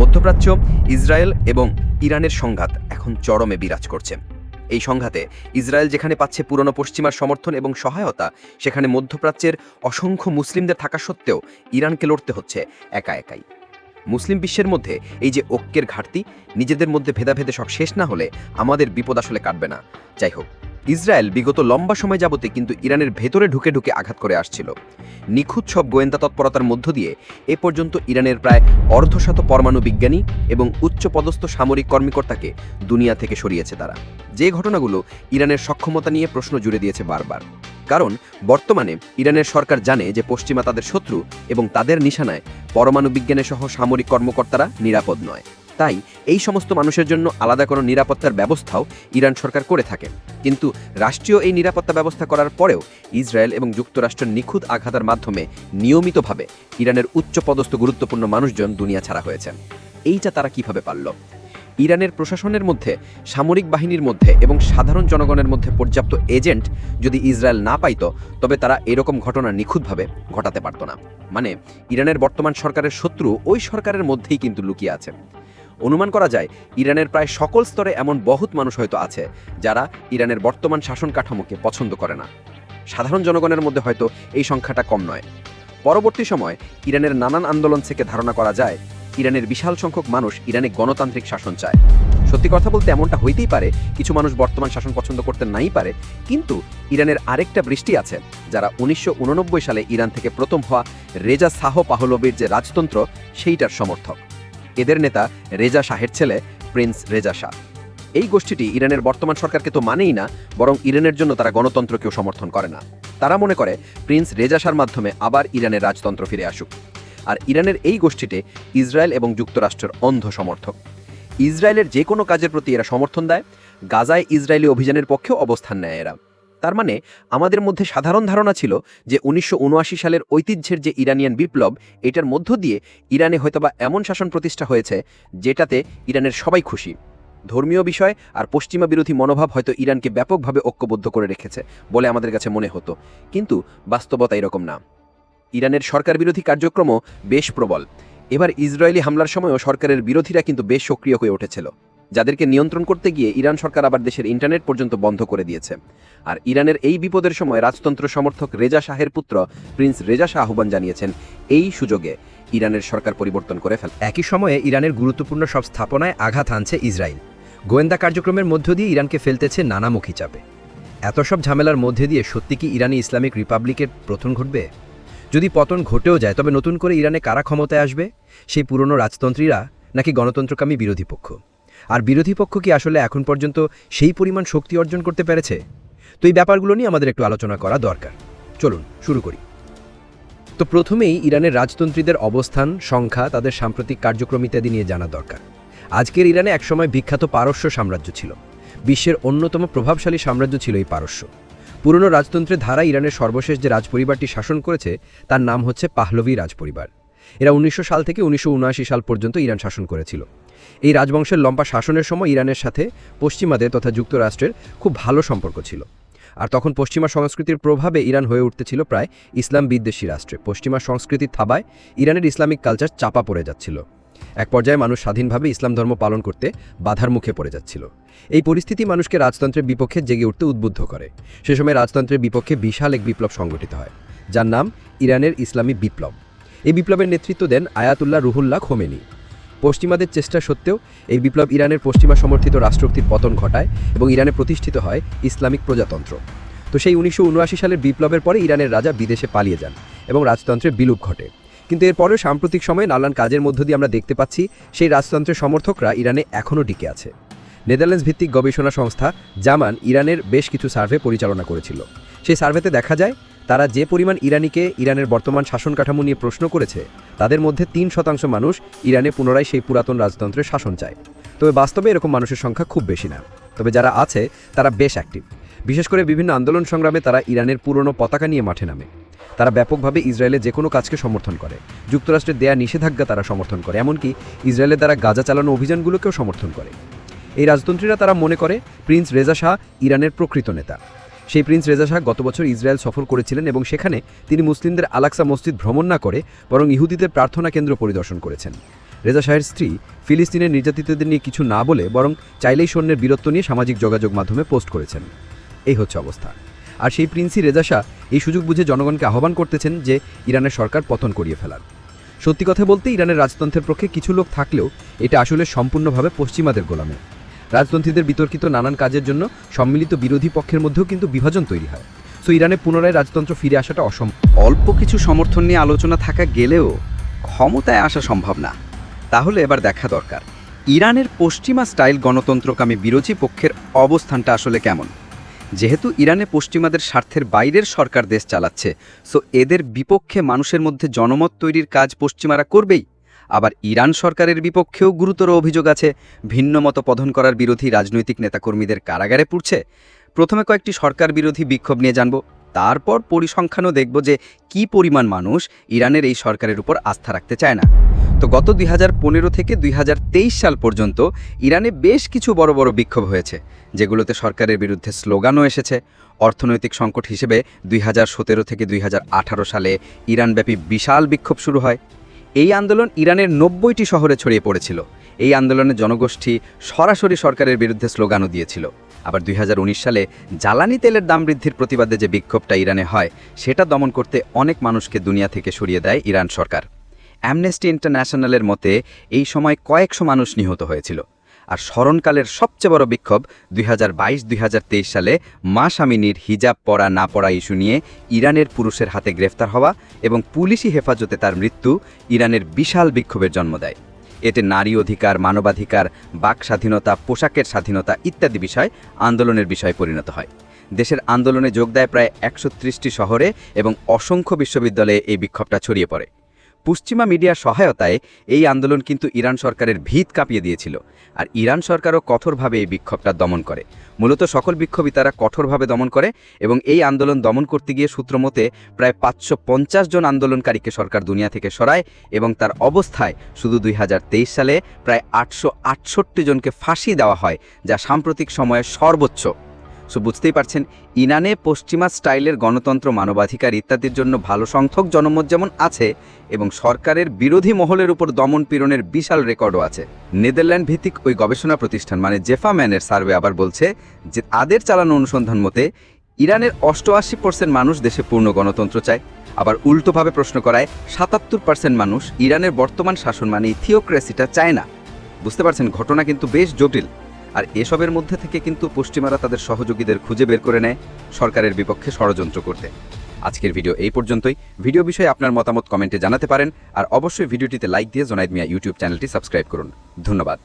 মধ্যপ্রাচ্য, ইসরায়েল এবং ইরানের সংঘাত এখন চরমে বিরাজ করছে। এই সংঘাতে ইসরায়েল যেখানে পাচ্ছে পুরনো পশ্চিমার সমর্থন এবং সহায়তা, সেখানে মধ্যপ্রাচ্যের অসংখ্য মুসলিমদের থাকা সত্ত্বেও ইরানকে লড়তে হচ্ছে একা একাই। মুসলিম বিশ্বের মধ্যে এই যে ঐক্যের ঘাটতি, নিজেদের মধ্যে ভেদাভেদে সব শেষ না হলে আমাদের বিপদ আসলে কাটবে না। যাই হোক ইসরায়েল বিগত লম্বা সময় যাবতে কিন্তু ইরানের ভেতরে ঢুকে ঢুকে আঘাত করে আসছিল। নিখুঁত সব গোয়েন্দা তৎপরতার মধ্য দিয়ে এ পর্যন্ত ইরানের প্রায় অর্ধশত পরমাণু বিজ্ঞানী এবং উচ্চপদস্থ সামরিক কর্মকর্তাকে দুনিয়া থেকে সরিয়েছে তারা। যে ঘটনাগুলো ইরানের সক্ষমতা নিয়ে প্রশ্ন জুড়ে দিয়েছে বারবার। কারণ, বর্তমানে ইরানের সরকার জানে যে পশ্চিমা তাদের শত্রু এবং তাদের নিশানায় পরমাণু বিজ্ঞানে সহ সামরিক কর্মকর্তারা নিরাপদ নয়। তাই এই সমস্ত মানুষের জন্য আলাদা কোনো নিরাপত্তার ব্যবস্থাও ইরান সরকার করে থাকে। কিন্তু রাষ্ট্রীয় এই নিরাপত্তা ব্যবস্থা করার পরেও ইসরায়েল এবং যুক্তরাষ্ট্রের নিখুঁত আঘাতের মাধ্যমে নিয়মিতভাবে ইরানের উচ্চপদস্থ গুরুত্বপূর্ণ মানুষজন দুনিয়া ছাড়া হয়েছে। এইটা তারা কীভাবে পারল? ইরানের প্রশাসনের মধ্যে, সামরিক বাহিনীর মধ্যে এবং সাধারণ জনগণের মধ্যে পর্যাপ্ত এজেন্ট যদি ইসরায়েল না পাইত, তবে তারা এরকম ঘটনা নিখুঁতভাবে ঘটাতে পারত না। মানে ইরানের বর্তমান সরকারের শত্রু ওই সরকারের মধ্যেই কিন্তু লুকিয়ে আছে। অনুমান করা যায়, ইরানের প্রায় সকল স্তরে এমন বহুত মানুষ হয়তো আছে, যারা ইরানের বর্তমান শাসন কাঠামোকে পছন্দ করে না। সাধারণ জনগণের মধ্যে হয়তো এই সংখ্যাটা কম নয়। পরবর্তী সময় ইরানের নানান আন্দোলন থেকে ধারণা করা যায়, ইরানের বিশাল সংখ্যক মানুষ ইরানে গণতান্ত্রিক শাসন চায়। সত্যি কথা বলতে এমনটা হইতেই পারে, কিছু মানুষ বর্তমান শাসন পছন্দ করতে নাই পারে, কিন্তু ইরানের আরেকটা বৃষ্টি আছে, যারা উনিশশো উননব্বই সালে ইরান থেকে প্রথম হওয়া রেজা শাহ পাহলবির যে রাজতন্ত্র, সেইটার সমর্থক। এদের নেতা রেজা শাহের ছেলে প্রিন্স রেজা শাহ। এই গোষ্ঠীটি ইরানের বর্তমান সরকারকে তো মানেই না, বরং ইরানের জন্য তারা গণতন্ত্রকেও সমর্থন করে না। তারা মনে করে, প্রিন্স রেজা শাহর মাধ্যমে আবার ইরানের রাজতন্ত্র ফিরে আসুক। আর ইরানের এই গোষ্ঠীতে ইসরায়েল এবং যুক্তরাষ্ট্রের অন্ধ সমর্থক। ইসরায়েলের যে কোনো কাজের প্রতি এরা সমর্থন দেয়, গাজায় ইসরায়েলি অভিযানের পক্ষেও অবস্থান নেয় এরা। তার মানে আমাদের মধ্যে সাধারণ ধারণা ছিল যে উনিশশো উনআশি সালের ঐতিহ্যের যে ইরানিয়ান বিপ্লব, এটার মধ্য দিয়ে ইরানে হয়তোবা এমন শাসন প্রতিষ্ঠা হয়েছে যেটাতে ইরানের সবাই খুশি। ধর্মীয় বিষয় আর পশ্চিমা বিরোধী মনোভাব হয়তো ইরানকে ব্যাপকভাবে ঐক্যবদ্ধ করে রেখেছে বলে আমাদের কাছে মনে হতো। কিন্তু বাস্তবতা এরকম না। ইরানের সরকার বিরোধী কার্যক্রমও বেশ প্রবল। এবার ইসরায়েলি হামলার সময়ও সরকারের বিরোধীরা কিন্তু বেশ সক্রিয় হয়ে উঠেছিল। যাদেরকে নিয়ন্ত্রণ করতে গিয়ে ইরান সরকার আবার দেশের ইন্টারনেট পর্যন্ত বন্ধ করে দিয়েছে। আর ইরানের এই বিপদের সময় রাজতন্ত্র সমর্থক রেজা শাহের পুত্র প্রিন্স রেজা শাহ আহ্বান জানিয়েছেন, এই সুযোগে ইরানের সরকার পরিবর্তন করে ফেল একই সময়ে ইরানের গুরুত্বপূর্ণ সব স্থাপনায় আঘাত হানছে ইসরায়েল। গোয়েন্দা কার্যক্রমের মধ্য দিয়ে ইরানকে ফেলতেছে নানামুখী চাপে। এত সব ঝামেলার মধ্যে দিয়ে সত্যি কি ইরানি ইসলামিক রিপাবলিকের প্রথম ঘটবে? যদি পতন ঘটেও যায়, তবে নতুন করে ইরানে কারা ক্ষমতায় আসবে? সেই পুরনো রাজতন্ত্রীরা নাকি গণতন্ত্রকামী বিরোধী পক্ষ? আর বিরোধী পক্ষ কি আসলে এখন পর্যন্ত সেই পরিমাণ শক্তি অর্জন করতে পেরেছে? তো এই ব্যাপারগুলো নিয়ে আমাদের একটু আলোচনা করা দরকার। চলুন, শুরু করি। তো প্রথমেই ইরানের রাজতন্ত্রীদের অবস্থান, সংখ্যা, তাদের সাম্প্রতিক কার্যক্রম ইত্যাদি নিয়ে জানা দরকার। আজকের ইরানে একসময় বিখ্যাত পারস্য সাম্রাজ্য ছিল। বিশ্বের অন্যতম প্রভাবশালী সাম্রাজ্য ছিল এই পারস্য। পুরনো রাজতন্ত্রের ধারা ইরানের সর্বশেষ যে রাজপরিবারটি শাসন করেছে, তার নাম হচ্ছে পাহলভি রাজপরিবার। এরা উনিশশো সাল থেকে উনিশশো উনআশি সাল পর্যন্ত ইরান শাসন করেছিল। এই রাজবংশের লম্বা শাসনের সময় ইরানের সাথে পশ্চিমাদের তথা যুক্তরাষ্ট্রের খুব ভালো সম্পর্ক ছিল। আর তখন পশ্চিমা সংস্কৃতির প্রভাবে ইরান হয়ে উঠতেছিল প্রায় ইসলাম বিদ্বেষী রাষ্ট্রে। পশ্চিমা সংস্কৃতির থাবায় ইরানের ইসলামিক কালচার চাপা পড়ে যাচ্ছিল। এক পর্যায়ে মানুষ স্বাধীনভাবে ইসলাম ধর্ম পালন করতে বাধার মুখে পড়ে যাচ্ছিল। এই পরিস্থিতি মানুষকে রাজতন্ত্রের বিপক্ষে জেগে উঠতে উদ্বুদ্ধ করে। সে সময় রাজতন্ত্রের বিপক্ষে বিশাল এক বিপ্লব সংগঠিত হয়, যার নাম ইরানের ইসলামী বিপ্লব। এই বিপ্লবের নেতৃত্ব দেন আয়াতুল্লাহ রুহুল্লাহ খোমেনি। পশ্চিমাদের চেষ্টা সত্ত্বেও এই বিপ্লব ইরানের পশ্চিমা সমর্থিত রাষ্ট্রক্তির পতন ঘটায় এবং ইরানে প্রতিষ্ঠিত হয় ইসলামিক প্রজাতন্ত্র। তো সেই উনিশশো উনআশি সালের বিপ্লবের পরে ইরানের রাজা বিদেশে পালিয়ে যান এবং রাজতন্ত্রের বিলুপ ঘটে। কিন্তু এরপরেও সাম্প্রতিক সময়ে নানান কাজের মধ্য দিয়ে আমরা দেখতে পাচ্ছি সেই রাজতন্ত্রের সমর্থকরা ইরানে এখনও টিকে আছে। নেদারল্যান্ডস ভিত্তিক গবেষণা সংস্থা জামান ইরানের বেশ কিছু সার্ভে পরিচালনা করেছিল। সেই সার্ভেতে দেখা যায়, তারা যে পরিমাণ ইরানিকে ইরানের বর্তমান শাসন কাঠামো নিয়ে প্রশ্ন করেছে, তাদের মধ্যে তিন শতাংশ মানুষ ইরানে পুনরায় সেই পুরাতন রাজতন্ত্রের শাসন চায়। তবে বাস্তবে এরকম মানুষের সংখ্যা খুব বেশি না। তবে যারা আছে, তারা বেশ অ্যাক্টিভ বিশেষ করে বিভিন্ন আন্দোলন সংগ্রামে তারা ইরানের পুরনো পতাকা নিয়ে মাঠে নামে। তারা ব্যাপকভাবে ইসরায়েলের যে কোনো কাজকে সমর্থন করে। যুক্তরাষ্ট্রের দেয়া নিষেধাজ্ঞা তারা সমর্থন করে, এমনকি ইসরায়েলের দ্বারা গাজা চালানো অভিযানগুলোকেও সমর্থন করে। এই রাজতন্ত্রীরা তারা মনে করে প্রিন্স রেজা শাহ ইরানের প্রকৃত নেতা। সেই প্রিন্স রেজা শাহ গত বছর ইসরায়েল সফর করেছিলেন এবং সেখানে তিনি মুসলিমদের আলাক্সা মসজিদ ভ্রমণ না করে বরং ইহুদিদের প্রার্থনা কেন্দ্র পরিদর্শন করেছেন। রেজা শাহের স্ত্রী ফিলিস্তিনের নির্যাতিতদের নিয়ে কিছু না বলে বরং চাইলেই সৈন্যের বীরত্ব নিয়ে সামাজিক যোগাযোগ মাধ্যমে পোস্ট করেছেন। এই হচ্ছে অবস্থা। আর সেই প্রিন্সি রেজা শাহ এই সুযোগ বুঝে জনগণকে আহ্বান করতেছেন যে ইরানের সরকার পতন করিয়ে ফেলার। সত্যি কথা বলতে ইরানের রাজতন্ত্রের পক্ষে কিছু লোক থাকলেও এটা আসলে সম্পূর্ণভাবে পশ্চিমাদের গোলামে। রাজতন্ত্রীদের বিতর্কিত নানান কাজের জন্য সম্মিলিত বিরোধী পক্ষের মধ্যেও কিন্তু বিভাজন তৈরি হয়। সো ইরানে পুনরায় রাজতন্ত্র ফিরে আসাটা অসম্ভব অল্প কিছু সমর্থন নিয়ে আলোচনা থাকা গেলেও ক্ষমতায় আসা সম্ভব না। তাহলে এবার দেখা দরকার। ইরানের পশ্চিমা স্টাইল গণতন্ত্রকামী বিরোধী পক্ষের অবস্থানটা আসলে কেমন? যেহেতু ইরানে পশ্চিমাদের স্বার্থের বাইরের সরকার দেশ চালাচ্ছে, সো এদের বিপক্ষে মানুষের মধ্যে জনমত তৈরির কাজ পশ্চিমারা করবেই। আবার ইরান সরকারের বিপক্ষেও গুরুতর অভিযোগ আছে। ভিন্ন মত পধন করার বিরোধী রাজনৈতিক নেতাকর্মীদের কারাগারে পুড়ছে। প্রথমে কয়েকটি সরকার বিরোধী বিক্ষোভ নিয়ে জানব। তারপর পরিসংখ্যানও দেখব যে কি পরিমাণ মানুষ ইরানের এই সরকারের উপর আস্থা রাখতে চায় না। তো গত দুই হাজার পনেরো থেকে দুই হাজার তেইশ সাল পর্যন্ত ইরানে বেশ কিছু বড় বড় বিক্ষোভ হয়েছে, যেগুলোতে সরকারের বিরুদ্ধে স্লোগানও এসেছে। অর্থনৈতিক সংকট হিসেবে দুই হাজার সতেরো থেকে দুই হাজার আঠারো সালে ইরানব্যাপী বিশাল বিক্ষোভ শুরু হয়। এই আন্দোলন ইরানের নব্বইটি শহরে ছড়িয়ে পড়েছিল। এই আন্দোলনে জনগোষ্ঠী সরাসরি সরকারের বিরুদ্ধে স্লোগানও দিয়েছিল। আবার দুই হাজার উনিশ সালে জ্বালানি তেলের দাম বৃদ্ধির প্রতিবাদে যে বিক্ষোভটা ইরানে হয়, সেটা দমন করতে অনেক মানুষকে দুনিয়া থেকে সরিয়ে দেয় ইরান সরকার। অ্যামনেস্টি ইন্টারন্যাশনালের মতে, এই সময় কয়েকশো মানুষ নিহত হয়েছিল। আর স্মরণকালের সবচেয়ে বড় বিক্ষোভ দুই হাজার বাইশ, দুই সালে মা স্বামিনীর হিজাব পরা, না পড়া ইস্যু নিয়ে ইরানের পুরুষের হাতে গ্রেফতার হওয়া এবং পুলিশি হেফাজতে তার মৃত্যু ইরানের বিশাল বিক্ষোভের জন্ম দেয়। এতে নারী অধিকার, মানবাধিকার, বাক স্বাধীনতা, পোশাকের স্বাধীনতা ইত্যাদি বিষয় আন্দোলনের বিষয় পরিণত হয়। দেশের আন্দোলনে যোগ দেয় প্রায় একশো শহরে এবং অসংখ্য বিশ্ববিদ্যালয়ে এই বিক্ষোভটা ছড়িয়ে পড়ে। পশ্চিমা মিডিয়ার সহায়তায় এই আন্দোলন কিন্তু ইরান সরকারের ভিত কাঁপিয়ে দিয়েছিল। আর ইরান সরকারও কঠোরভাবে এই বিক্ষোভটা দমন করে। মূলত সকল বিক্ষোভই তারা কঠোরভাবে দমন করে এবং এই আন্দোলন দমন করতে গিয়ে সূত্রমতে প্রায় পাঁচশো পঞ্চাশ জন আন্দোলনকারীকে সরকার দুনিয়া থেকে সরায় এবং তার অবস্থায় শুধু দুই হাজার তেইশ সালে প্রায় আটশো আটষট্টি জনকে ফাঁসি দেওয়া হয়, যা সাম্প্রতিক সময়ে সর্বোচ্চ। সো বুঝতেই পারছেন, ইরানে পশ্চিমা স্টাইলের গণতন্ত্র মানবাধিকার ইত্যাদির জন্য ভালো সংখ্যক জনমত যেমন আছে এবং সরকারের বিরোধী মহলের উপর দমন পীড়নের বিশাল রেকর্ডও আছে। নেদারল্যান্ড ভিত্তিক ওই গবেষণা প্রতিষ্ঠান মানে জেফা ম্যানের সার্ভে আবার বলছে যে তাদের চালানো অনুসন্ধান মতে, ইরানের অষ্টআশি পার্সেন্ট মানুষ দেশে পূর্ণ গণতন্ত্র চায়। আবার উল্টোভাবে প্রশ্ন করায়, সাতাত্তর পার্সেন্ট মানুষ ইরানের বর্তমান শাসন মানে থিওক্রেসিটা চায় না। বুঝতে পারছেন, ঘটনা কিন্তু বেশ জটিল। আর এসবের মধ্যে থেকে কিন্তু পশ্চিমারা তাদের সহযোগীদের খুঁজে বের করে নেয় সরকারের বিপক্ষে ষড়যন্ত্র করতে। আজকের ভিডিও এই পর্যন্তই। ভিডিও বিষয়ে আপনার মতামত কমেন্টে জানাতে পারেন আর অবশ্যই ভিডিওটিতে লাইক দিয়ে জোনাইদ মিয়া ইউটিউব চ্যানেলটি সাবস্ক্রাইব করুন। ধন্যবাদ।